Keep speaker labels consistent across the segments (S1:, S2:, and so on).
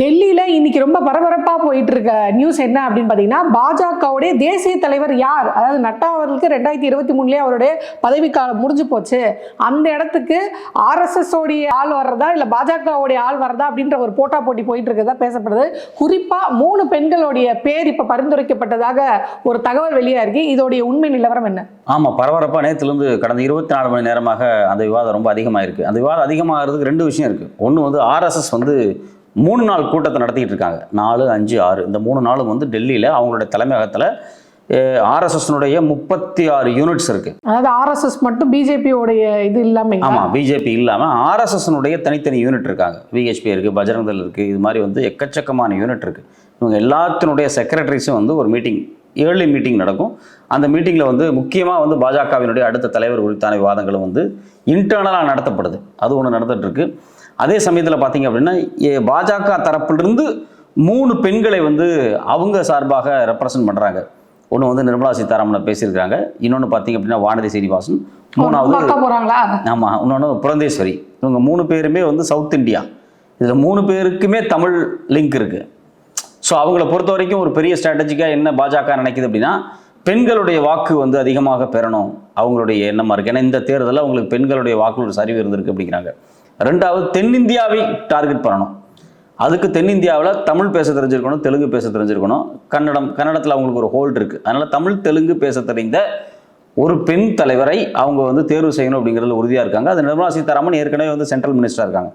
S1: டெல்லியில் இன்னைக்கு ரொம்ப பரபரப்பாக போயிட்டு இருக்க நியூஸ் என்ன அப்படின்னு பார்த்தீங்கன்னா பாஜகவுடைய தேசிய தலைவர் யார்? அதாவது நட்டா அவர்களுக்கு ரெண்டாயிரத்தி இருபத்தி மூணுலேயே அவருடைய பதவி காலம் முடிஞ்சு போச்சு. அந்த இடத்துக்கு ஆர்எஸ்எஸோடைய ஆள் வர்றதா இல்லை பாஜகவுடைய ஆள் வர்றதா அப்படின்ற ஒரு போட்டா போட்டி போயிட்டு இருக்கதா பேசப்படுது. குறிப்பாக மூணு பெண்களுடைய பேர் இப்போ பரிந்துரைக்கப்பட்டதாக ஒரு தகவல் வெளியாக இருக்கு இதோடைய உண்மை நிலவரம் என்ன?
S2: ஆமாம் பரபரப்பாக நேற்றுலேருந்து கடந்த இருபத்தி நாலு மணி நேரமாக அந்த விவாதம் ரொம்ப அதிகமாக இருக்குது அந்த விவாதம் அதிகமாகிறதுக்கு ரெண்டு விஷயம் இருக்குது ஒன்று வந்து ஆர்எஸ்எஸ் வந்து மூணு நாள் கூட்டத்தை நடத்திட்டு இருக்காங்க. நாலு அஞ்சு ஆறு. இந்த மூணு நாளும் வந்து டெல்லியில் அவங்களுடைய தலைமையகத்தில் ஆர்எஸ்எஸ்னுடைய முப்பத்தி ஆறு யூனிட்ஸ் இருக்குது
S1: அதாவது ஆர்எஸ்எஸ் மட்டும் பிஜேபியோடைய இது இல்லாம
S2: ஆமாம் பிஜேபி இல்லாமல் ஆர்எஸ்எஸ்னுடைய தனித்தனி யூனிட் இருக்காங்க. விஹெச்பி இருக்குது பஜரங்கதள் இருக்குது இது மாதிரி வந்து எக்கச்சக்கமான யூனிட் இருக்குது இவங்க எல்லாத்தினுடைய செக்ரட்டரிஸும் வந்து ஒரு மீட்டிங் ஏர்லி மீட்டிங் நடக்கும். அந்த மீட்டிங்கில் வந்து முக்கியமாக வந்து பாஜகவினுடைய அடுத்த தலைவர் குறித்தான விவாதங்களும் வந்து இன்டர்னலாக நடத்தப்படுது. அது ஒன்று நடந்துட்டு இருக்கு. அதே சமயத்தில் பார்த்தீங்க அப்படின்னா ஏ- பாஜக தரப்பிலிருந்து மூணு பெண்களை வந்து அவங்க சார்பாக ரெப்ரசன்ட் பண்ணுறாங்க ஒன்று வந்து நிர்மலா சீதாராமனை பேசியிருக்காங்க இன்னொன்று பார்த்தீங்க அப்படின்னா வானதி சீனிவாசன். மூணாவது ஆமாம் இன்னொன்று புரந்தேஸ்வரி. இவங்க மூணு பேருமே வந்து சவுத் இந்தியா இதில் மூணு பேருக்குமே தமிழ் லிங்க் இருக்குது ஸோ அவங்கள பொறுத்த வரைக்கும் ஒரு பெரிய ஸ்ட்ராட்டஜிக்காக என்ன பாஜக நினைக்குது அப்படின்னா பெண்களுடைய வாக்கு வந்து அதிகமாக பெறணும். அவங்களுடைய எண்ணமாக இருக்குது ஏன்னா இந்த தேர்தலில் அவங்களுக்கு பெண்களுடைய வாக்குகள் சரிவு இருந்திருக்கு அப்படிங்கிறாங்க. ரெண்டாவது தென்னிந்தியாவை டார்கெட் பண்ணணும். அதுக்கு தென்னிந்தியாவில் தமிழ் பேச தெரிஞ்சிருக்கணும் தெலுங்கு பேச தெரிஞ்சிருக்கணும். கன்னடம் கன்னடத்தில் அவங்களுக்கு ஒரு ஹோல்டு இருக்குது அதனால் தமிழ் தெலுங்கு பேச தெரிந்த ஒரு பெண் தலைவரை அவங்க வந்து தேர்வு செய்யணும் அப்படிங்கிறதுல உறுதியாக இருக்காங்க. அது நிர்மலா சீதாராமன் ஏற்கனவே வந்து சென்ட்ரல் மினிஸ்டராக இருக்காங்க.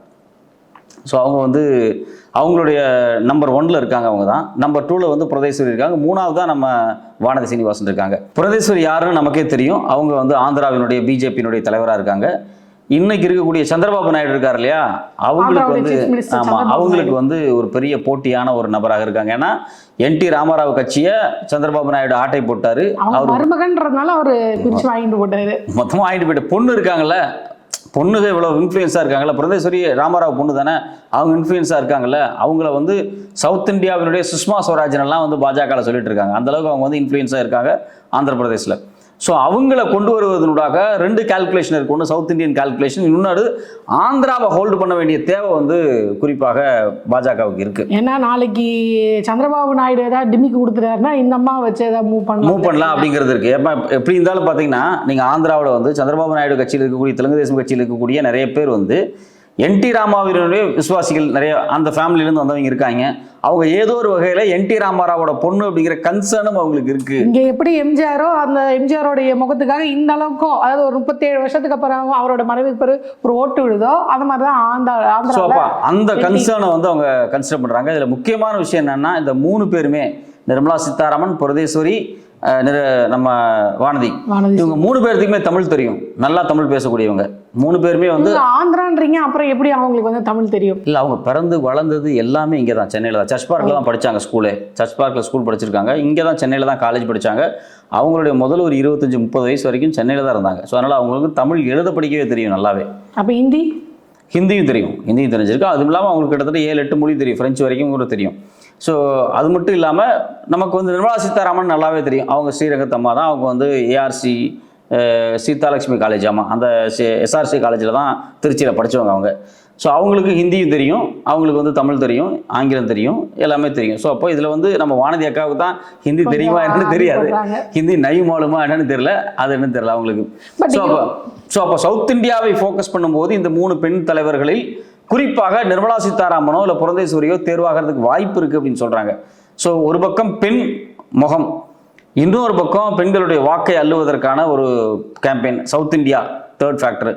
S2: ஸோ அவங்க வந்து அவங்களுடைய நம்பர் ஒன்ல இருக்காங்க அவங்க தான். நம்பர் டூவில் வந்து புரதேஸ்வரி இருக்காங்க. மூணாவது தான் நம்ம வானதி சீனிவாசன் இருக்காங்க. புரதேஸ்வரி யாருன்னு நமக்கே தெரியும். அவங்க வந்து ஆந்திராவினுடைய பிஜேபியினுடைய தலைவராக இருக்காங்க. இன்னைக்கு இருக்கக்கூடிய சந்திரபாபு நாயுடு இருக்கார் இல்லையா? அவங்களுக்கு வந்து ஆமா அவங்களுக்கு வந்து ஒரு பெரிய போட்டியான ஒரு நபராக இருக்காங்க. ஏன்னா என் டி ராமாராவ் கட்சியை சந்திரபாபு நாயுடு ஆட்டை போட்டாரு. அவர்
S1: மருமகன்றதுனால அவரு பிரிச்சு வாங்கிட்டு போட்டாரு.
S2: மொத்தமாக வாங்கிட்டு போயிட்டு பொண்ணு இருக்காங்கல்ல? பொண்ணுங்க இவ்வளோ இன்ஃப்ளூயன்ஸாக இருக்காங்கல்ல? புரந்தேஸ்வரி ராமாராவ் பொண்ணு தானே? அவங்க இன்ஃப்ளூயன்ஸாக இருக்காங்கல்ல? அவங்கள வந்து சவுத் இந்தியாவினுடைய சுஷ்மா ஸ்வராஜன் எல்லாம் வந்து பாஜகவில் சொல்லிட்டு இருக்காங்க. அந்த அளவுக்கு அவங்க வந்து இன்ஃப்ளூயன்ஸாக இருக்காங்க ஆந்திர பிரதேசில் ஸோ அவங்கள கொண்டு வருவதனூடாக ரெண்டு கால்குலேஷன் இருக்கு. ஒன்று சவுத் இந்தியன் கால்குலேஷன் இன்னொரு ஆந்திராவை ஹோல்டு பண்ண வேண்டிய தேவை வந்து குறிப்பாக பாஜகவுக்கு இருக்கு.
S1: ஏன்னா நாளைக்கு சந்திரபாபு நாயுடு ஏதாவது டிமிக்கு கொடுத்துட்டாருன்னா இந்த அம்மா வச்சு ஏதாவது மூவ் பண்ணலாம்.
S2: மூவ் பண்ணலாம் அப்படிங்கிறது இருக்கு. எப்ப எப்படி இருந்தாலும் பார்த்தீங்கன்னா நீங்கள் ஆந்திராவில் வந்து சந்திரபாபு நாயுடு கட்சியில் இருக்கக்கூடிய தெலுங்கு தேசம் கட்சியில் இருக்கக்கூடிய நிறைய பேர் வந்து என் டி ராமாவினுடைய விசுவாசிகள் நிறைய அந்த ஃபேமிலியிலேருந்து வந்தவங்க இருக்காங்க. அவங்க ஏதோ ஒரு வகையில் என் டி ராமாராவோட பொண்ணு அப்படிங்கிற கன்சர்னும் அவங்களுக்கு இருக்கு.
S1: இங்க எப்படி எம்ஜிஆரோ அந்த எம்ஜிஆரோடைய முகத்துக்காக இந்த அளவுக்கும் அதாவது ஒரு முப்பத்தேழு வருஷத்துக்கு அப்புறம் அவரோட மறைவுக்கு பிறகு ஒரு ஓட்டு விழுதோ அது
S2: ஸோ
S1: ஆந்திராவில்
S2: அப்போ அந்த கன்சர்னை வந்து அவங்க கன்சிடர் பண்ணுறாங்க இதில் முக்கியமான விஷயம் என்னன்னா இந்த மூணு பேருமே நிர்மலா சீதாராமன் புரதேஸ்வரி நிர- நம்ம வானதி. இவங்க மூணு பேர்த்துக்குமே தமிழ் தெரியும். நல்லா தமிழ் பேசக்கூடியவங்க. மூணு பேருமே வந்து
S1: ஆந்திரான்றீங்க அப்புறம் எப்படி அவங்களுக்கு வந்து தமிழ் தெரியும்?
S2: இல்லை அவங்க பிறந்து வளர்ந்தது எல்லாமே இங்கே தான் சென்னையில் தான். சர்ச் பார்க்கில் தான் படித்தாங்க ஸ்கூலே. சர்ச் பார்க்கில் ஸ்கூல் படிச்சிருக்காங்க. இங்கே தான் சென்னையில் தான் காலேஜ் படித்தாங்க அவங்களுடைய முதல்ல ஒரு இருபத்தஞ்சி முப்பது வயசு வரைக்கும் சென்னையில் தான் இருந்தாங்க. ஸோ அதனால் அவங்களுக்கு தமிழ் எழுத படிக்கவே தெரியும் நல்லாவே.
S1: அப்ப ஹிந்தி?
S2: ஹிந்தியும் தெரியும். ஹிந்தியும் தெரிஞ்சிருக்கு. அதுவும் இல்லாமல் அவங்களுக்கு கிட்டத்தட்ட ஏழு எட்டு மொழி தெரியும். ஃப்ரெஞ்சு வரைக்கும் கூட தெரியும். ஸோ அது மட்டும் இல்லாமல் நமக்கு வந்து நிர்மலா சீதாராமன் நல்லாவே தெரியும். அவங்க ஸ்ரீரங்கத்தம்மா தான். அவங்க வந்து ஏஆர்சி சீதாலட்சுமி காலேஜ் ஆமாம் அந்த எஸ்ஆர்சி காலேஜில் தான் திருச்சியில் படித்தவங்க அவங்க. ஸோ அவங்களுக்கு ஹிந்தியும் தெரியும். அவங்களுக்கு வந்து தமிழ் தெரியும். ஆங்கிலம் தெரியும். எல்லாமே தெரியும். ஸோ அப்போ இதில் வந்து நம்ம வானதி அக்காவுக்கு தான் ஹிந்தி தெரியுமா என்னன்னு தெரியாது. ஹிந்தி நை மாலுமா என்னன்னு தெரியல. அது என்னன்னு தெரியல அவங்களுக்கு. ஸோ அப்போ ஸோ அப்போ சவுத் இந்தியாவை ஃபோக்கஸ் பண்ணும்போது இந்த மூணு பெண் தலைவர்களில் குறிப்பாக நிர்மலா சீதாராமனோ இல்லை புரந்தேஸ்வரியோ தேர்வாகிறதுக்கு வாய்ப்பு இருக்குது அப்படின்னு சொல்கிறாங்க ஸோ ஒரு பக்கம் பெண் முகம் இன்னொரு பக்கம் பெண்களுடைய வாக்கை அள்ளுவதற்கான ஒரு campaign south India third factor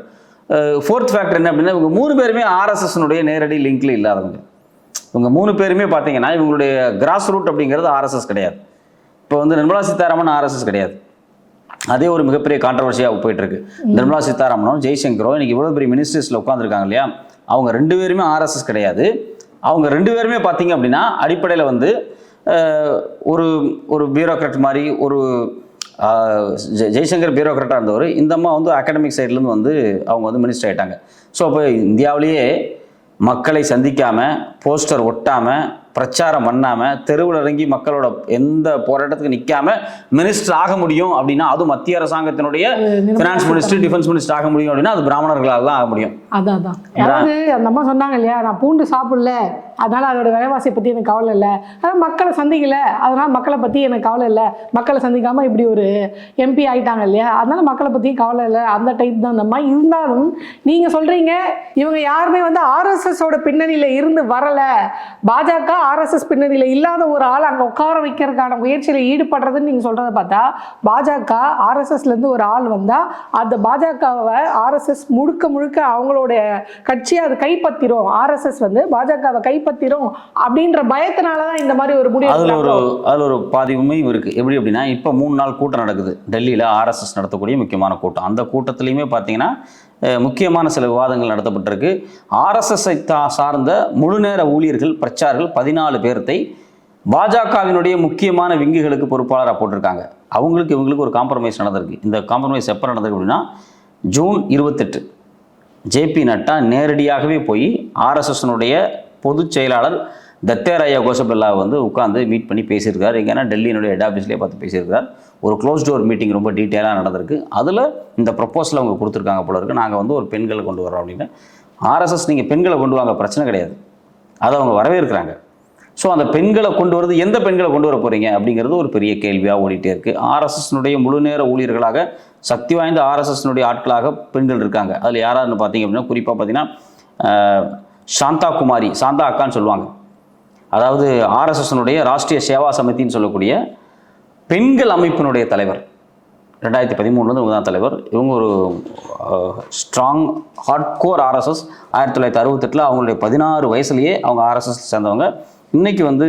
S2: fourth factor என்ன அப்படின்னா இவங்க மூணு பேருமே ஆர்எஸ்எஸ்னுடைய நேரடி லிங்க்ல இல்லாதவங்க. இவங்க மூணு பேருமே பார்த்தீங்கன்னா இவங்களுடைய கிராஸ் ரூட் அப்படிங்கிறது ஆர்எஸ்எஸ் கிடையாது. இப்போ வந்து நிர்மலா சீதாராமன் ஆர்எஸ்எஸ் கிடையாது. அதே ஒரு மிகப்பெரிய கான்ட்ரவர்சியாக போயிட்டு இருக்கு. நிர்மலா சீதாராமனும் ஜெய்சங்கரும் இன்னைக்கு இவ்வளோ பெரிய மினிஸ்டர்ஸில் உட்காந்துருக்காங்க இல்லையா? அவங்க ரெண்டு பேருமே ஆர்எஸ்எஸ் கிடையாது. அவங்க ரெண்டு பேருமே பார்த்தீங்க அப்படின்னா அடிப்படையில் வந்து ஒரு ஒரு பியூரோக்ராட் மாதிரி ஒரு ஜெய்சங்கர் பியூரோக்ராட்டாக இருந்தவர் இந்த அம்மா வந்து அகாடமிக் சைட்லேருந்து வந்து அவங்க வந்து மினிஸ்டர் ஆகிட்டாங்க ஸோ அப்போ இந்தியாவிலேயே மக்களை சந்திக்காமல் போஸ்டர் ஒட்டாமல் பிரச்சாரம் பண்ணாம தெருவில் இறங்கி மக்களோட எந்த போராட்டத்துக்கு நிக்காம மினிஸ்டர் ஆக முடியும் அப்படின்னா அது மத்திய அரசாங்கத்தினுடைய ஃபினான்ஸ் மினிஸ்டர் டிஃபென்ஸ் மினிஸ்டர் ஆக முடியும் அப்படின்னா அது பிராமணர்களால் தான் ஆக முடியும்.
S1: அதான் அதான். அதாவது அந்த அம்மா சொன்னாங்க இல்லையா நான் பூண்டு சாப்பிடல அதனால அதோட விலைவாசியை பற்றி எனக்கு கவலை இல்லை. ஆனால் மக்களை சந்திக்கல அதனால மக்களை பற்றி எனக்கு கவலை இல்லை. மக்களை சந்திக்காம இப்படி ஒரு எம்பி ஆயிட்டாங்க இல்லையா அதனால மக்களை பற்றியும் கவலை இல்லை. அந்த டைப் தான் அந்த அம்மா. இருந்தாலும் நீங்கள் சொல்கிறீங்க இவங்க யாருமே வந்து ஆர்எஸ்எஸோட பின்னணியில் இருந்து வரல. பாஜக ஆர்எஸ்எஸ் பின்னணியில் இல்லாத ஒரு ஆள் அங்கே உட்கார வைக்கிறதுக்கான முயற்சியில் ஈடுபடுறதுன்னு நீங்கள் சொல்கிறத பார்த்தா பாஜக ஆர்எஸ்எஸ்லேருந்து ஒரு ஆள் வந்தால் அந்த பாஜகவை ஆர்எஸ்எஸ் முழுக்க முழுக்க அவங்களுடைய கட்சியை அது கைப்பற்றிரும். ஆர்எஸ்எஸ் வந்து பாஜகவை கைப்பற்றிரும் அப்படின்ற பயத்தினால தான் இந்த மாதிரி ஒரு முடிவு
S2: அதுல ஒரு? அதுல ஒரு பாதி உண்மையும் இருக்கு. எப்படி அப்படின்னா இப்போ மூணு நாள் கூட்டம் நடக்குது. டெல்லியில ஆர்எஸ்எஸ் நடத்தக்கூடிய முக்கியமான கூட்டம். அந்த கூட்டத்திலையுமே பார்த்தீங்கன்னா முக்கியமான சில விவாதங்கள் நடத்தப்பட்டிருக்கு. ஆர்எஸ்எஸ்ஐ தா சார்ந்த முழுநேர ஊழியர்கள் பிரச்சாரர்கள் பதினாலு பேர்த்தை பாஜகவினுடைய முக்கியமான விங்குகளுக்கு பொறுப்பாளராக போட்டிருக்காங்க. அவங்களுக்கு இவங்களுக்கு ஒரு காம்ப்ரமைஸ் நடந்திருக்கு. இந்த காம்ப்ரமைஸ் எப்போ நடந்திருக்கு அப்படின்னா ஜூன் இருபத்தெட்டு. ஜேபி நட்டா நேரடியாகவே போய் ஆர்எஸ்எஸ்னுடைய பொதுச் செயலாளர் தத்தேராயா கோசபெல்லா வந்து உட்காந்து மீட் பண்ணி பேசியிருக்காரு. எங்கன்னா டெல்லியினுடைய ஹெட் ஆஃபீஸ்லேயே பார்த்து பேசியிருக்கார். ஒரு க்ளோஸ் டோர் மீட்டிங் ரொம்ப டீட்டெயிலாக நடந்திருக்கு. அதில் இந்த ப்ரொப்போசல் அவங்க கொடுத்துருக்காங்க போல இருக்குது நாங்கள் வந்து ஒரு பெண்களை கொண்டு வரோம் அப்படின்னு. ஆர்எஸ்எஸ் நீங்கள் பெண்களை கொண்டு வாங்க பிரச்சனை கிடையாது. அதை அவங்க வரவேற்கிறாங்க. ஸோ அந்த பெண்களை கொண்டு வரது எந்த பெண்களை கொண்டு வர போகிறீங்க அப்படிங்கிறது ஒரு பெரிய கேள்வியாக ஓடிட்டே இருக்குது ஆர்எஸ்எஸ்னுடைய முழு நேர ஊழியர்களாக சக்தி வாய்ந்த ஆர்எஸ்எஸ்னுடைய ஆட்களாக பெண்கள் இருக்காங்க. அதில் யாராருன்னு பார்த்தீங்க அப்படின்னா குறிப்பாக பார்த்தீங்கன்னா சாந்தா குமாரி சாந்தா அக்கான்னு சொல்லுவாங்க. அதாவது ஆர்எஸ்எஸ்னுடைய ராஷ்ட்ரிய சேவா சமிதின்னு சொல்லக்கூடிய பெண்கள் அமைப்பினுடைய தலைவர். ரெண்டாயிரத்தி பதிமூணுலேருந்து இவங்க தான் தலைவர். இவங்க ஒரு ஸ்ட்ராங் ஹார்ட் கோர் ஆர்எஸ்எஸ் ஆயிரத்தி தொள்ளாயிரத்தி அறுபத்தெட்டில் அவங்களுடைய பதினாறு வயசுலேயே அவங்க ஆர்எஸ்எஸ் சேர்ந்தவங்க. இன்னைக்கு வந்து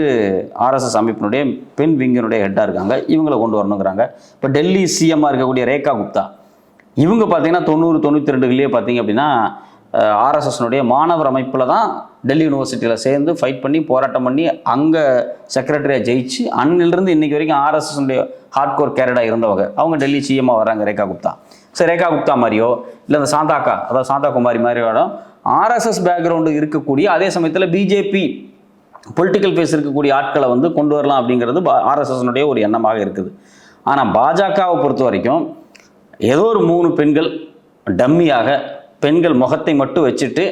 S2: ஆர்எஸ்எஸ் அமைப்பினுடைய பெண் விங்கினுடைய ஹெட்டாக இருக்காங்க. இவங்களை கொண்டு வரணுங்கிறாங்க. இப்போ டெல்லி சிஎம்மாக இருக்கக்கூடிய ரேகா குப்தா. இவங்க பார்த்தீங்கன்னா தொண்ணூறு தொண்ணூற்றி ரெண்டுலேயே பார்த்தீங்க அப்படின்னா ஆர்எஸ்எஸ்னுடைய மாணவர் அமைப்பில் தான் டெல்லி யூனிவர்சிட்டியில் சேர்ந்து ஃபைட் பண்ணி போராட்டம் பண்ணி அங்கே செக்ரட்டரியாக ஜெயிச்சு அன்னிலிருந்து இன்றைக்கி வரைக்கும் ஆர்எஸ்எஸ்னுடைய ஹார்ட் கோர் கேரடாக இருந்தவங்க அவங்க டெல்லி சிஎம்மாக வராங்க ரேகா குப்தா. ஸோ ரேகா குப்தா மாதிரியோ இல்லை இந்த சாந்தாக்கா அதாவது சாந்தா குமாரி மாதிரியோட ஆர்எஸ்எஸ் பேக்ரவுண்டு இருக்கக்கூடிய அதே சமயத்தில் பிஜேபி பொலிட்டிக்கல் ஃபேஸ் இருக்கக்கூடிய ஆட்களை வந்து கொண்டு வரலாம் அப்படிங்கிறது ஆர்எஸ்எஸ்னுடைய ஒரு எண்ணமாக இருக்குது. ஆனால் பாஜகவை பொறுத்த வரைக்கும் ஏதோ ஒரு மூணு பெண்கள் டம்மியாக பெண்கள் முகத்தை மட்டும் வச்சுட்டு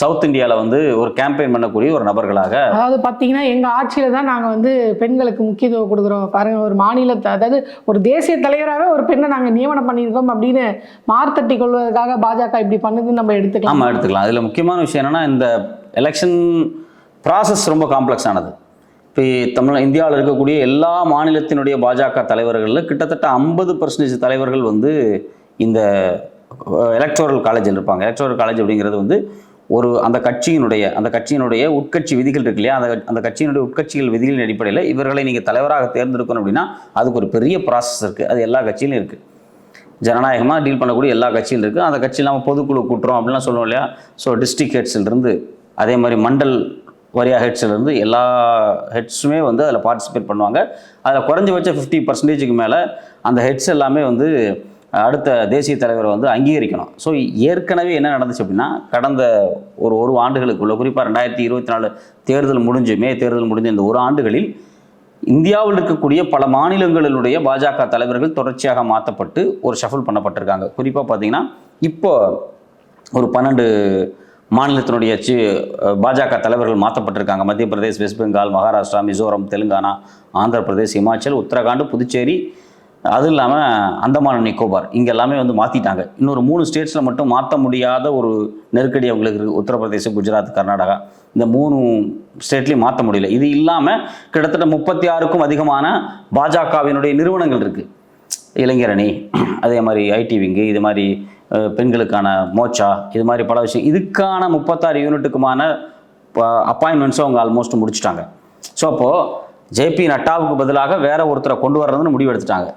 S2: சவுத் இந்தியாவில் வந்து ஒரு கேம்பெயின் பண்ணக்கூடிய ஒரு நபர்களாக
S1: அதாவது பார்த்தீங்கன்னா எங்கள் ஆட்சியில் தான் நாங்கள் வந்து பெண்களுக்கு முக்கியத்துவம் கொடுக்குறோம். பாருங்க ஒரு மாநிலத்தை அதாவது ஒரு தேசிய தலைவராகவே ஒரு பெண்ணை நாங்கள் நியமனம் பண்ணியிருக்கோம் அப்படின்னு மார்த்தட்டி கொள்வதற்காக பாஜக இப்படி பண்ணுதுன்னு நம்ம எடுத்துக்கலாம்.
S2: ஆமாம் எடுத்துக்கலாம். அதில் முக்கியமான விஷயம் என்னென்னா இந்த எலெக்ஷன் ப்ராசஸ் ரொம்ப காம்ப்ளெக்ஸ் ஆனது. இப்போ தமிழ் இந்தியாவில் இருக்கக்கூடிய எல்லா மாநிலத்தினுடைய பாஜக தலைவர்களில் கிட்டத்தட்ட ஐம்பது பர்சன்டேஜ் தலைவர்கள் வந்து இந்த எலக்டோரல் காலேஜ் இருப்பாங்க எலக்டோரல் காலேஜ் அப்படிங்கிறது வந்து ஒரு அந்த கட்சியினுடைய அந்த கட்சியினுடைய உட்கட்சி விதிகள் இருக்கு இல்லையா? அந்த அந்த கட்சியினுடைய உட்கட்சிகள் விதிகளின் அடிப்படையில் இவர்களை நீங்கள் தலைவராக தேர்ந்தெடுக்கணும் அப்படின்னா அதுக்கு ஒரு பெரிய ப்ராசஸ் இருக்குது அது எல்லா கட்சியிலும் இருக்குது ஜனநாயகமாக டீல் பண்ணக்கூடிய எல்லா கட்சியும் இருக்குது அந்த கட்சியில் நம்ம பொதுக்குழு கூட்டுறோம் அப்படிலாம் சொல்லுவோம் இல்லையா? ஸோ டிஸ்ட்ரிக்ட் ஹெட்ஸிலிருந்து அதே மாதிரி மண்டல் வரியா ஹெட்ஸ்லேருந்து எல்லா ஹெட்ஸுமே வந்து அதில் பார்ட்டிசிபேட் பண்ணுவாங்க. அதில் குறைஞ்சபட்சம் ஃபிஃப்டி பர்சன்டேஜுக்கு மேலே அந்த ஹெட்ஸ் எல்லாமே வந்து அடுத்த தேசிய தலைவரை வந்து அங்கீகரிக்கணும். ஸோ ஏற்கனவே என்ன நடந்துச்சு அப்படின்னா கடந்த ஒரு ஒரு ஆண்டுகளுக்குள்ள குறிப்பாக ரெண்டாயிரத்தி இருபத்தி நாலு தேர்தல் முடிஞ்சு மே தேர்தல் முடிஞ்ச இந்த ஒரு ஆண்டுகளில் இந்தியாவில் இருக்கக்கூடிய பல மாநிலங்களினுடைய பாஜக தலைவர்கள் தொடர்ச்சியாக மாற்றப்பட்டு ஒரு ஷஃபல் பண்ணப்பட்டிருக்காங்க. குறிப்பாக பார்த்தீங்கன்னா இப்போ ஒரு பன்னெண்டு மாநிலத்தினுடைய சி பாஜக தலைவர்கள் மாற்றப்பட்டிருக்காங்க மத்திய பிரதேஷ் வெஸ்ட் பெங்கால் மகாராஷ்டிரா மிசோரம் தெலுங்கானா ஆந்திர பிரதேஷ் இமாச்சல் உத்தரகாண்ட் புதுச்சேரி அது இல்லாமல் அந்தமான் நிக்கோபார் இங்கே எல்லாமே வந்து மாற்றிட்டாங்க இன்னொரு மூணு ஸ்டேட்ஸில் மட்டும் மாற்ற முடியாத ஒரு நெருக்கடி அவங்களுக்கு இருக்குது உத்தரப்பிரதேசம் குஜராத் கர்நாடகா. இந்த மூணு ஸ்டேட்லேயும் மாற்ற முடியல. இது இல்லாமல் கிட்டத்தட்ட முப்பத்தி ஆறுக்கும் அதிகமான பாஜகவினுடைய நிறுவனங்கள் இருக்குது இளைஞரணி அதே மாதிரி ஐடி விங்கு இது மாதிரி பெண்களுக்கான மோச்சா இது மாதிரி பல விஷயம். இதுக்கான முப்பத்தாறு யூனிட்டுக்குமான அப்பாயின்மெண்ட்ஸும் அவங்க ஆல்மோஸ்ட் முடிச்சுட்டாங்க. ஸோ அப்போது ஜேபி நட்டாவுக்கு பதிலாக வேற ஒருத்தரை கொண்டு வர்றதுன்னு முடிவு எடுத்துட்டாங்க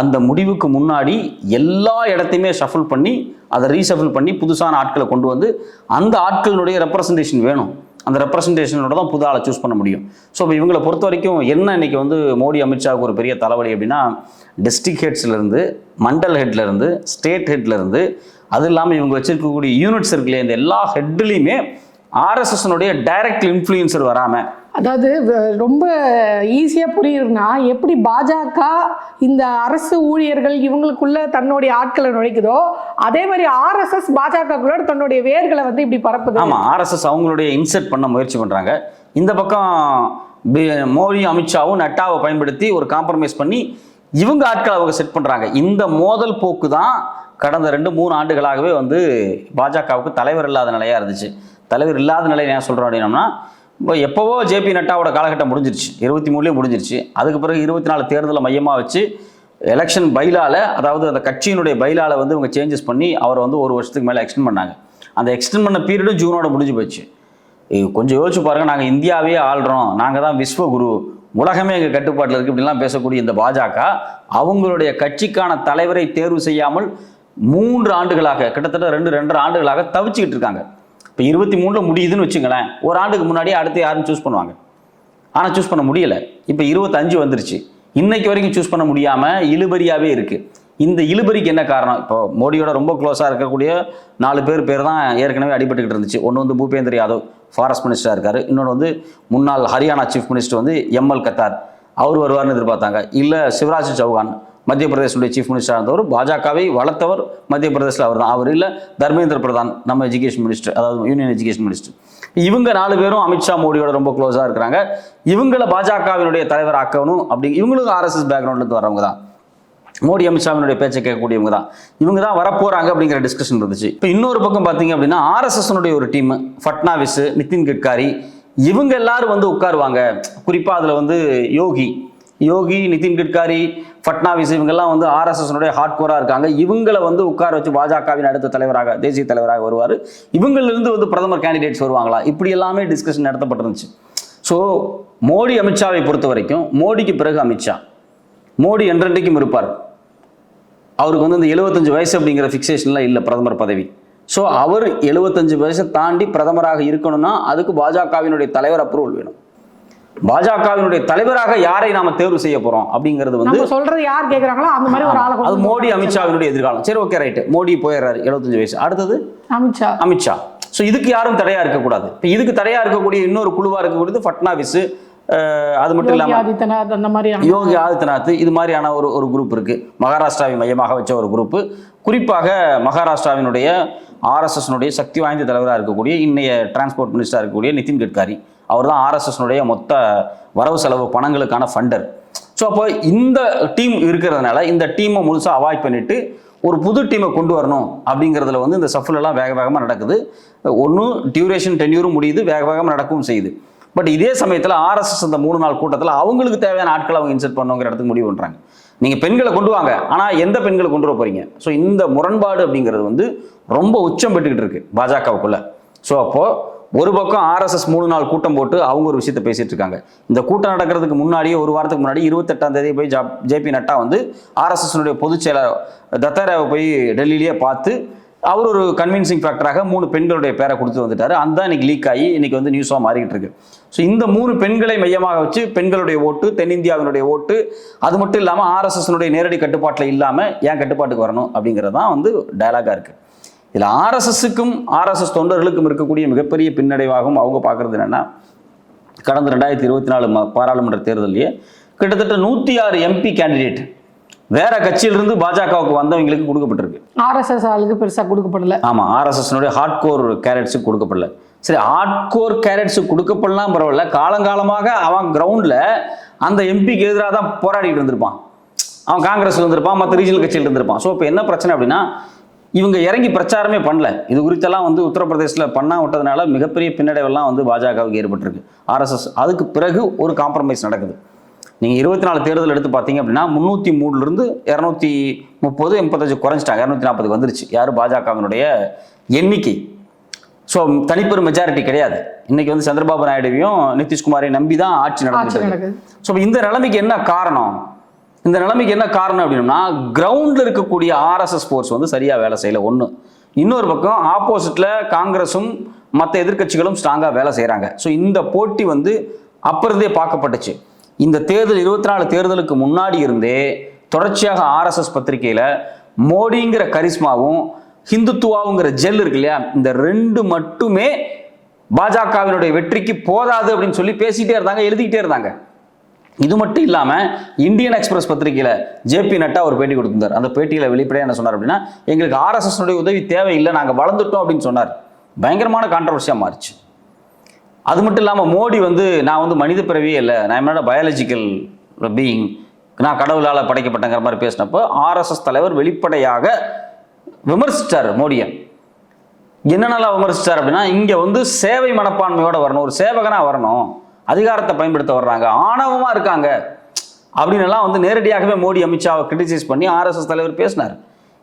S2: அந்த முடிவுக்கு முன்னாடி எல்லா இடத்தையுமே ஷஃபிள் பண்ணி அதை ரீஷஃபிள் பண்ணி புதுசான ஆட்களை கொண்டு வந்து அந்த ஆட்களினுடைய ரெப்ரசன்டேஷன் வேணும். அந்த ரெப்ரசன்டேஷனோட தான் புது ஆளை சூஸ் பண்ண முடியும். ஸோ இப்போ இவங்களை பொறுத்த வரைக்கும் என்ன இன்றைக்கி வந்து மோடி அமித்ஷாவுக்கு ஒரு பெரிய தலைவலி அப்படின்னா டிஸ்ட்ரிக்ட் ஹெட்ஸ்லேருந்து மண்டல் ஹெட்லேருந்து ஸ்டேட் ஹெட்லேருந்து அது இல்லாமல் இவங்க வச்சுருக்கக்கூடிய யூனிட்ஸ் இருக்கு இந்த எல்லா ஹெட்லேயுமே ஆர்எஸ்எஸ்னுடைய டைரக்ட் இன்ஃப்ளூயன்சர் வராமல்
S1: அதாவது ரொம்ப ஈஸியாக புரியுதுன்னா எப்படி பாஜக இந்த அரசு ஊழியர்கள் இவங்களுக்குள்ள தன்னுடைய ஆட்களை நுழைக்குதோ அதே மாதிரி ஆர்எஸ்எஸ் பாஜகக்குள்ள தன்னுடைய வேர்களை வந்து இப்படி பரப்புது.
S2: ஆமாம் ஆர்எஸ்எஸ் அவங்களுடைய இன்செர்ட் பண்ண முயற்சி பண்ணுறாங்க இந்த பக்கம் பி- மோடி அமித்ஷாவும் நட்டாவை பயன்படுத்தி ஒரு காம்ப்ரமைஸ் பண்ணி இவங்க ஆட்களை அவங்க செட் பண்ணுறாங்க இந்த மோதல் போக்கு தான் கடந்த ரெண்டு மூணு ஆண்டுகளாகவே வந்து பாஜகவுக்கு தலைவர் இல்லாத நிலையாக இருந்துச்சு. தலைவர் இல்லாத நிலை ஏன் சொல்கிறோம் அப்படின்னம்னா இப்போ எப்போவோ ஜேபி நட்டாவோட காலகட்டம் முடிஞ்சிருச்சு. இருபத்தி மூணுலேயும் முடிஞ்சிருச்சு. அதுக்கு பிறகு இருபத்தி நாலு தேர்தலை மையமாக வச்சு எலெக்ஷன் பைலால அதாவது அந்த கட்சியினுடைய பைலால வந்து இவங்க சேஞ்சஸ் பண்ணி அவரை வந்து ஒரு வருஷத்துக்கு மேலே எக்ஸ்டெண்ட் பண்ணாங்க. அந்த எக்ஸ்டெண்ட் பண்ண பீரியடும் ஜூனோட முடிஞ்சு போச்சு. கொஞ்சம் யோசிச்சு பாருங்க நாங்கள் இந்தியாவே ஆள்றோம். நாங்கள் தான் விஸ்வகுரு உலகமே எங்கள் கட்டுப்பாட்டில் இருக்குது இப்படிலாம் பேசக்கூடிய இந்த பாஜக அவங்களுடைய கட்சிக்கான தலைவரை தேர்வு செய்யாமல் மூன்று ஆண்டுகளாக கிட்டத்தட்ட ரெண்டு ரெண்டரை ஆண்டுகளாக தவிச்சுக்கிட்டு இருக்காங்க. இப்போ இருபத்தி மூணில் முடியுதுன்னு வச்சுங்களேன் ஒரு ஆண்டுக்கு முன்னாடியே அடுத்து யாரும் சூஸ் பண்ணுவாங்க. ஆனால் சூஸ் பண்ண முடியலை. இப்போ இருபத்தஞ்சு வந்துருச்சு. இன்னைக்கு வரைக்கும் சூஸ் பண்ண முடியாமல் இழுபறியாகவே இருக்குது இந்த இழுபறிக்கு என்ன காரணம்? இப்போ மோடியோட ரொம்ப க்ளோஸாக இருக்கக்கூடிய நாலு பேர் பேர் தான் ஏற்கனவே அடிபட்டுக்கிட்டு இருந்துச்சு. ஒன்று வந்து பூபேந்திர யாதவ் ஃபாரஸ்ட் மினிஸ்டராக இருக்கார். இன்னொன்று வந்து முன்னாள் ஹரியானா சீஃப் மினிஸ்டர் வந்து எம்எல் கத்தார். அவர் வருவார்னு எதிர்பார்த்தாங்க. இல்லை சிவராஜ் சௌகான் மத்திய பிரதேசனுடைய சீஃப் மினிஸ்டராக இருந்தவர் பாஜகவை வளர்த்தவர் மத்திய பிரதேசில் அவர் தான் அவர் இல்லை தர்மேந்திர பிரதான் நம்ம எஜுகேஷன் மினிஸ்டர் அதாவது யூனியன் எஜுகேஷன் மினிஸ்டர் இவங்க நாலு பேரும் அமித்ஷா மோடியோட ரொம்ப க்ளோஸாக இருக்கிறாங்க. இவங்கள பாஜகவினுடைய தலைவர் ஆக்கணும் அப்படி இவங்களும் ஆர்எஸ்எஸ் பேக்ரவுண்ட்லேருந்து வரவங்க தான். மோடி அமித்ஷாவினுடைய பேச்சை கேட்கக்கூடியவங்க தான். இவங்க தான் வரப்போகிறாங்க அப்படிங்கிற டிஸ்கஷன் இருந்துச்சு. இப்போ இன்னொரு பக்கம் பார்த்தீங்க அப்படின்னா ஆர்எஸ்எஸ்னுடைய ஒரு டீம் ஃபட்னாவிஸ் நிதின் கட்காரி இவங்க எல்லாரும் வந்து உட்காருவாங்க. குறிப்பாக அதில் வந்து யோகி யோகி நிதின் கட்காரி ஃபட்னாவிஸ் இவங்கெல்லாம் வந்து ஆர்எஸ்எஸ்னுடைய ஹார்ட் கோராக இருக்காங்க. இவங்களை வந்து உட்கார வச்சு பாஜகவின் அடுத்த தலைவராக தேசிய தலைவராக வருவார். இவங்களிலிருந்து வந்து பிரதமர் கேண்டிடேட்ஸ் வருவாங்களா? இப்படி எல்லாமே டிஸ்கஷன் நடத்தப்பட்டிருந்துச்சு. ஸோ மோடி அமித்ஷாவை பொறுத்த வரைக்கும் மோடிக்கு பிறகு அமித்ஷா மோடி என்றென்றைக்கும் இருப்பார். அவருக்கு வந்து இந்த 75 வயசு அப்படிங்கிற ஃபிக்சேஷன்லாம் இல்லை பிரதமர் பதவி. ஸோ அவர் 75 வயசை தாண்டி பிரதமராக இருக்கணும்னா அதுக்கு பாஜகவினுடைய தலைவர் அப்ரூவல் வேணும். பாஜகவினுடைய தலைவராக யாரை நாம தேர்வு செய்ய போறோம் அப்படிங்கிறது வந்து
S1: சொல்றது யார் கேக்குறாங்களோ அந்த மாதிரி ஒரு ஆளை
S2: அது மோடி அமித்ஷாவினுடைய எதிர்காலம். சரி ஓகே ரைட்டு மோடி போயிடுறாரு 75 வயசு. அடுத்தது?
S1: அமித்ஷா.
S2: அமித்ஷா. ஸோ இதுக்கு யாரும் தடையா இருக்கக்கூடாது. இப்போ இதுக்கு தடையா இருக்கக்கூடிய இன்னொரு குழுவா இருக்கக்கூடியது ஃபட்னாவிஸ் அது மட்டும்
S1: யோகி
S2: இல்லாம
S1: ஆதித்யநாத் அந்த மாதிரி
S2: யோகி ஆதித்யநாத் இது மாதிரியான ஒரு ஒரு குரூப் இருக்கு. மகாராஷ்டிராவை மையமாக வச்ச ஒரு குரூப் குறிப்பாக மகாராஷ்டிராவினுடைய ஆர்எஸ்எஸ்னுடைய சக்தி வாய்ந்த தலைவராக இருக்கக்கூடிய இன்னைய டிரான்ஸ்போர்ட் மினிஸ்டராக இருக்கக்கூடிய நிதின் கட்காரி. அவர் தான் ஆர்எஸ்எஸ்னுடைய மொத்த வரவு செலவு பணங்களுக்கான ஃபண்டர் ஸோ அப்போ இந்த டீம் இருக்கிறதுனால இந்த டீமை முழுசாக அவாய்ட் பண்ணிட்டு ஒரு புது டீமை கொண்டு வரணும் அப்படிங்கிறதுல வந்து இந்த சஃபல் எல்லாம் வேக வேகமாக நடக்குது. ஒன்றும் டியூரேஷன் டென்யூரும் முடியுது வேக வேகமாக நடக்கவும் செய்யுது. பட் இதே சமயத்தில் ஆர்எஸ்எஸ் அந்த மூணு நாள் கூட்டத்தில் அவங்களுக்கு தேவையான ஆட்களை அவங்க இன்செர்ட் பண்ணுங்கிற இடத்துக்கு முடிவு பண்ணுறாங்க நீங்கள் பெண்களை கொண்டு வாங்க ஆனால் எந்த பெண்களை கொண்டு வர போகிறீங்க ஸோ இந்த முரண்பாடு அப்படிங்கிறது வந்து ரொம்ப உச்சம் பெற்றுக்கிட்டு இருக்கு பாஜகவுக்குள்ளே. ஸோ அப்போது ஒரு பக்கம் ஆர்எஸ்எஸ் மூணு நாள் கூட்டம் போட்டு அவங்க ஒரு விஷயத்தை பேசிட்டு இருக்காங்க. இந்த கூட்டம் நடக்கிறதுக்கு முன்னாடியே ஒரு வாரத்துக்கு முன்னாடி இருபத்தெட்டாம் தேதி போய் ஜா ஜேபி நட்டா வந்து ஆர்எஸ்எஸ்னுடைய பொதுச் செயலர் தத்தாராவை போய் டெல்லியிலேயே பார்த்து அவர் ஒரு கன்வின்சிங் ஃபேக்டராக மூணு பெண்களுடைய பேரை கொடுத்து வந்துட்டார். அந்த இன்னைக்கு லீக் ஆகி இன்னைக்கு வந்து நியூஸாக மாறிக்கிட்டு இருக்கு. ஸோ இந்த மூணு பெண்களை மையமாக வச்சு பெண்களுடைய ஓட்டு தென்னிந்தியாவினுடைய ஓட்டு அது மட்டும் இல்லாமல் ஆர்எஸ்எஸ்னுடைய நேரடி கட்டுப்பாட்டில் இல்லாமல் ஏன் கட்டுப்பாட்டுக்கு வரணும் அப்படிங்கிறது தான் வந்து டயலாகாக இருக்குது இதில் ஆர்எஸ்எஸ்ஸுக்கும் ஆர்எஸ்எஸ் தொண்டர்களுக்கும் இருக்கக்கூடிய மிகப்பெரிய பின்னடைவாகவும் அவங்க பார்க்குறது என்னன்னா கடந்த ரெண்டாயிரத்தி இருபத்தி நாலு பாராளுமன்ற தேர்தலையே கிட்டத்தட்ட நூற்றி ஆறு எம்பி கேண்டிடேட் வேற கட்சியிலிருந்து பாஜகவுக்கு வந்தவங்களுக்கு கொடுக்கப்பட்டிருக்கு.
S1: ஆர்எஸ்எஸ் ஆளுக்கு பெருசா கொடுக்கப்படல.
S2: ஆமாம் ஆர்எஸ்எஸ்னுடைய ஹார்ட் கோர் கேரட்ஸுக்கு கொடுக்கப்படல. சரி ஹார்ட் கோர் கேரட்ஸுக்கு கொடுக்கப்படலாம் பரவாயில்ல. காலங்காலமாக அவன் கிரவுண்டில் அந்த எம்பிக்கு எதிராக தான் போராடிட்டு வந்திருப்பான் அவன் காங்கிரஸ் இருந்திருப்பான் மற்ற ரீஜனல் கட்சியில் இருந்திருப்பான். ஸோ இப்போ என்ன பிரச்சனை அப்படின்னா இவங்க இறங்கி பிரச்சாரமே பண்ணல. இது குறித்தெல்லாம் வந்து உத்தரப்பிரதேசில் பண்ணா விட்டதுனால மிகப்பெரிய பின்னடைவெல்லாம் வந்து பாஜகவுக்கு ஏற்பட்டிருக்கு. ஆர்எஸ்எஸ். அதுக்கு பிறகு ஒரு காம்ப்ரமைஸ் நடக்குது. நீங்கள் இருபத்தி நாலு தேர்தல் எடுத்து பார்த்தீங்க அப்படின்னா முந்நூற்றி மூணுலேருந்து இரநூத்தி முப்பது எண்பத்தஞ்சு குறைஞ்சிட்டாங்க. இரநூத்தி நாற்பதுக்கு வந்துருச்சு. யார்? பாஜகவினுடைய எண்ணிக்கை. ஸோ தனிப்பெரும் மெஜாரிட்டி கிடையாது. இன்னைக்கு வந்து சந்திரபாபு நாயுடுவையும் நிதிஷ்குமாரையும் நம்பி தான் ஆட்சி
S1: நடக்குது.
S2: ஸோ இந்த நிலைமைக்கு என்ன காரணம்? இந்த நிலைமைக்கு என்ன காரணம் அப்படின்னா கிரவுண்டில் இருக்கக்கூடிய ஆர்எஸ்எஸ் ஃபோர்ஸ் வந்து சரியாக வேலை செய்யல. ஒன்று இன்னொரு பக்கம் ஆப்போசிட்டில் காங்கிரஸும் மற்ற எதிர்க்கட்சிகளும் ஸ்ட்ராங்காக வேலை செய்கிறாங்க ஸோ இந்த போட்டி வந்து அப்பறதே பார்க்கப்பட்டுச்சு. இந்த தேர்தல் இருபத்தி நாலு தேர்தலுக்கு முன்னாடி இருந்தே தொடர்ச்சியாக ஆர்எஸ்எஸ் பத்திரிகையில் மோடிங்கிற கரிஸ்மாவும் ஹிந்துத்துவாவுங்கிற ஜெல் இருக்கு இல்லையா இந்த ரெண்டு மட்டுமே பாஜகவினுடைய வெற்றிக்கு போதாது அப்படின்னு சொல்லி பேசிக்கிட்டே இருந்தாங்க எழுதிக்கிட்டே இருந்தாங்க. இது மட்டும் இல்லாமல் இந்தியன் எக்ஸ்பிரஸ் பத்திரிகையில் ஜேபி நட்டா ஒரு பேட்டி கொடுத்திருந்தார். அந்த பேட்டியில் வெளிப்படையாக என்ன சொன்னார் அப்படின்னா எங்களுக்கு ஆர்எஸ்எஸ்னுடைய உதவி தேவையில்லை நாங்கள் வளர்ந்துட்டோம் அப்படின்னு சொன்னார். பயங்கரமான கான்ட்ரவர்சியாக மாறிச்சு. அது மட்டும் இல்லாமல் மோடி வந்து நான் வந்து மனித பிறவியே இல்லை நான் என்னோட பயாலஜிக்கல் பீயிங் நான் கடவுளால் படைக்கப்பட்டங்கிற மாதிரி பேசினப்போ ஆர்எஸ்எஸ் தலைவர் வெளிப்படையாக விமர்சித்தார் மோடியை. என்னென்னலாம் விமர்சித்தார் அப்படின்னா இங்கே வந்து சேவை மனப்பான்மையோடு வரணும் ஒரு சேவகனாக வரணும். அதிகாரத்தை பயன்படுத்த வர்றாங்க. ஆணவமாக இருக்காங்க. அப்படின்னு எல்லாம் வந்து நேரடியாகவே மோடி அமித்ஷாவை கிரிட்டிசைஸ் பண்ணி ஆர்எஸ்எஸ் தலைவர் பேசினார்.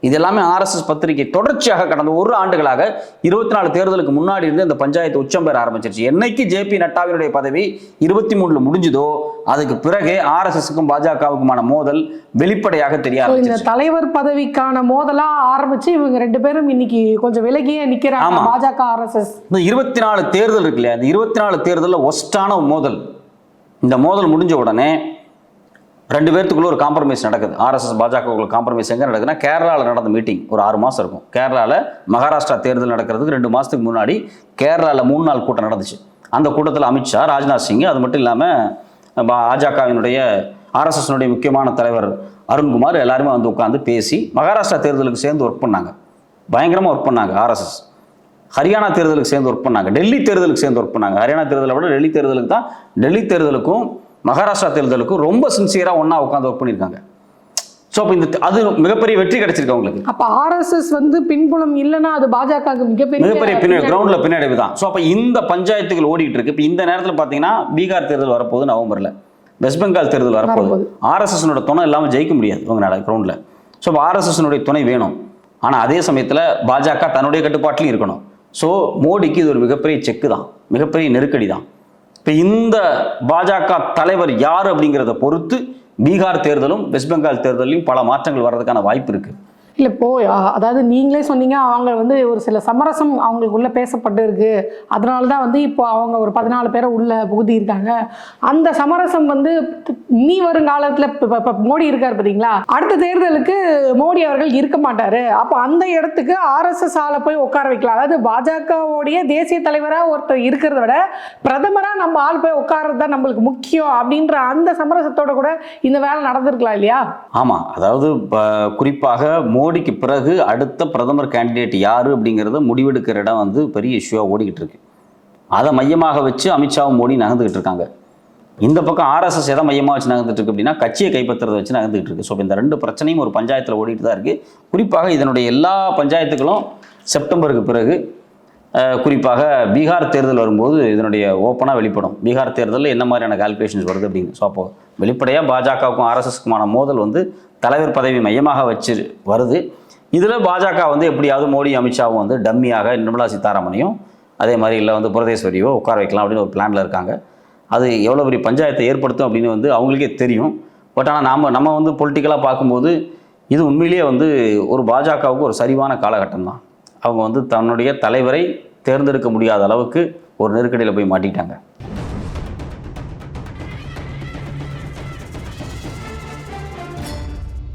S2: இது எல்லாமே ஆர்எஸ்எஸ் பத்திரிகை தொடர்ச்சியாக கடந்த ஒரு ஆண்டுகளாக இருபத்தி நாலு தேர்தலுக்கு முன்னாடி இருந்து இந்த பஞ்சாயத்து உச்சம் பெற ஆரம்பிச்சிருச்சு. என்னைக்கு ஜேபி நட்டாவினுடைய பதவி இருபத்தி மூணுல முடிஞ்சுதோ அதுக்கு பிறகே ஆர்எஸ்எஸ்க்கும் பாஜகவுக்குமான மோதல் வெளிப்படையாக தெரிய
S1: இந்த தலைவர் பதவிக்கான மோதலா ஆரம்பிச்சு இவங்க ரெண்டு பேரும் இன்னைக்கு கொஞ்சம் விலகியே நிக்கிறாங்க. பாஜக ஆர்எஸ்எஸ்.
S2: இந்த இருபத்தி நாலு தேர்தல் இருக்கு இல்லையா? இந்த இருபத்தி நாலு தேர்தலில் ஒஸ்டான மோதல். இந்த மோதல் முடிஞ்ச உடனே ரெண்டு பேர்த்துக்குள்ளே ஒரு காம்ப்ரமைஸ் நடக்குது. ஆர்எஸ்எஸ் பாஜகவுக்குள்ள காம்ப்ரமைஸ் எங்கே நடக்குதுன்னா கேரளாவில் நடந்த மீட்டிங் ஒரு ஆறு மாதம் இருக்கும். கேரளாவில் மகாராஷ்டிரா தேர்தல் நடக்கிறதுக்கு ரெண்டு மாதத்துக்கு முன்னாடி கேரளாவில் மூணு நாள் கூட்டம் நடந்துச்சு. அந்த கூட்டத்தில் அமித்ஷா ராஜ்நாத் சிங் அது மட்டும் இல்லாமல் பாஜகவினுடைய ஆர்எஸ்எஸ்னுடைய முக்கியமான தலைவர் அருண்குமார் எல்லாருமே வந்து உட்காந்து பேசி மகாராஷ்டிரா தேர்தலுக்கு சேர்ந்து ஒர்க் பண்ணாங்க. பயங்கரமாக ஒர்க் பண்ணாங்க ஆர்எஸ்எஸ் ஹரியானா தேர்தலுக்கு சேர்ந்து ஒர்க் பண்ணாங்க. டெல்லி தேர்தலுக்கு சேர்ந்து ஒர்க் பண்ணாங்க. ஹரியானா தேர்தலை விட டெல்லி தேர்தலுக்கு தான் டெல்லி தேர்தலுக்கும் மகாராஷ்டிரா தேர்தலுக்கும் ரொம்ப சின்சியராக ஒன்றா உட்காந்து ஒர்க் பண்ணியிருக்காங்க ஸோ அப்போ இந்த அது மிகப்பெரிய வெற்றி கிடைச்சிருக்கு அவங்களுக்கு.
S1: அப்ப ஆர்எஸ்எஸ் வந்து பின்புலம் இல்லைன்னா அது பாஜகவுக்கு மிகப்பெரிய
S2: மிகப்பெரிய பின்னாடி கிரவுண்டில் பின்னடைவு தான் ஸோ அப்போ இந்த பஞ்சாயத்துகள் ஓடிட்டு இருக்கு. இப்போ இந்த நேரத்தில் பார்த்தீங்கன்னா பீகார் தேர்தல் வரப்போகுது நவம்பரில். வெஸ்ட் பெங்கால் தேர்தல் வரப்போகுது. ஆர்எஸ்எஸ்னோட துணை இல்லாமல் ஜெயிக்க முடியாது இவங்களால கிரவுண்டில் ஸோ அப்போ ஆர்எஸ்எஸ்னுடைய துணை வேணும். ஆனால் அதே சமயத்தில் பாஜக தன்னுடைய கட்டுப்பாட்டிலையும் இருக்கணும். ஸோ மோடிக்கு இது ஒரு மிகப்பெரிய செக்கு தான் மிகப்பெரிய நெருக்கடி தான் இப்போ இந்த பாஜக தலைவர் யார் அப்படிங்கிறத பொறுத்து பீகார் தேர்தலும் வெஸ்ட் பெங்கால் தேர்தலையும் பல மாற்றங்கள் வர்றதுக்கான வாய்ப்பு இருக்குது
S1: இல்லை இப்போ அதாவது நீங்களே சொன்னீங்க அவங்க வந்து ஒரு சில சமரசம் அவங்களுக்குள்ளே பேசப்பட்டு இருக்கு அதனால தான் வந்து இப்போ அவங்க ஒரு பதினாலு பேரை உள்ள புகுதி இருக்காங்க. அந்த சமரசம் வந்து நீ வருங்காலத்தில் இப்போ மோடி இருக்கார் பார்த்தீங்களா அடுத்த தேர்தலுக்கு மோடி அவர்கள் இருக்க மாட்டார். அப்போ அந்த இடத்துக்கு ஆர்எஸ்எஸ் ஆளை போய் உட்கார வைக்கலாம். அதாவது பாஜகவுடைய தேசிய தலைவராக ஒருத்தர் இருக்கிறத விட பிரதமராக நம்ம ஆள் போய் உட்கார்றது தான் நம்மளுக்கு முக்கியம் அப்படின்ற அந்த சமரசத்தோட கூட இந்த வேலை நடந்திருக்கலாம் இல்லையா?
S2: ஆமாம் அதாவது குறிப்பாக குறிப்பாக மோடிக்கு பிறகு அடுத்த பிரதமர் கேண்டிடேட் யார் அப்படிங்கிறத முடிவெடுக்கிற இடம் வந்து பெரிய இஷ்யூவாக ஓடிக்கிட்டு இருக்கு. அதை மையமாக வச்சு அமித்ஷாவும் மோடி நகர்ந்துக்கிட்டு இருக்காங்க. இந்த பக்கம் ஆர்எஸ்எஸ் எதை மையமாக வச்சு நகர்ந்துட்டு இருக்கு அப்படின்னா கட்சியை கைப்பற்றுறதை வச்சு நகர்ந்துகிட்டு இருக்கு. ஸோ இந்த ரெண்டு பிரச்சனையும் ஒரு பஞ்சாயத்தில் ஓடிட்டு தான் இருக்குது குறிப்பாக இதனுடைய எல்லா பஞ்சாயத்துகளும் செப்டம்பருக்கு பிறகு குறிப்பாக பீகார் தேர்தல் வரும்போது இதனுடைய ஓப்பனாக வெளிப்படும். பீகார் தேர்தலில் என்ன மாதிரியான கால்குலேஷன்ஸ் வருது அப்படின்னு. ஸோ அப்போது வெளிப்படையாக பாஜகவுக்கும் ஆர்எஸ்எஸ்க்குமான மோதல் வந்து தலைவர் பதவி மையமாக வச்சு வருது. இதில் பாஜக வந்து எப்படியாவது மோடி அமித்ஷாவும் வந்து டம்மியாக நிர்மலா சீதாராமனையும் அதே மாதிரி இல்லை வந்து புரதேஸ்வரியோ உட்கார வைக்கலாம் அப்படின்னு ஒரு பிளானில் இருக்காங்க. அது எவ்வளோ பெரிய பஞ்சாயத்தை ஏற்படுத்தும் அப்படின்னு வந்து அவங்களுக்கே தெரியும். பட் ஆனால் நாம் நம்ம வந்து பொலிட்டிக்கலாக பார்க்கும்போது இது உண்மையிலேயே வந்து ஒரு பாஜகவுக்கு ஒரு சரிவான காலகட்டம் தான் அவங்க வந்து தன்னுடைய தலைவரை தேர்ந்தெடுக்க முடியாத அளவுக்கு ஒரு நெருக்கடியில் போய் மாட்டிக்கிட்டாங்க.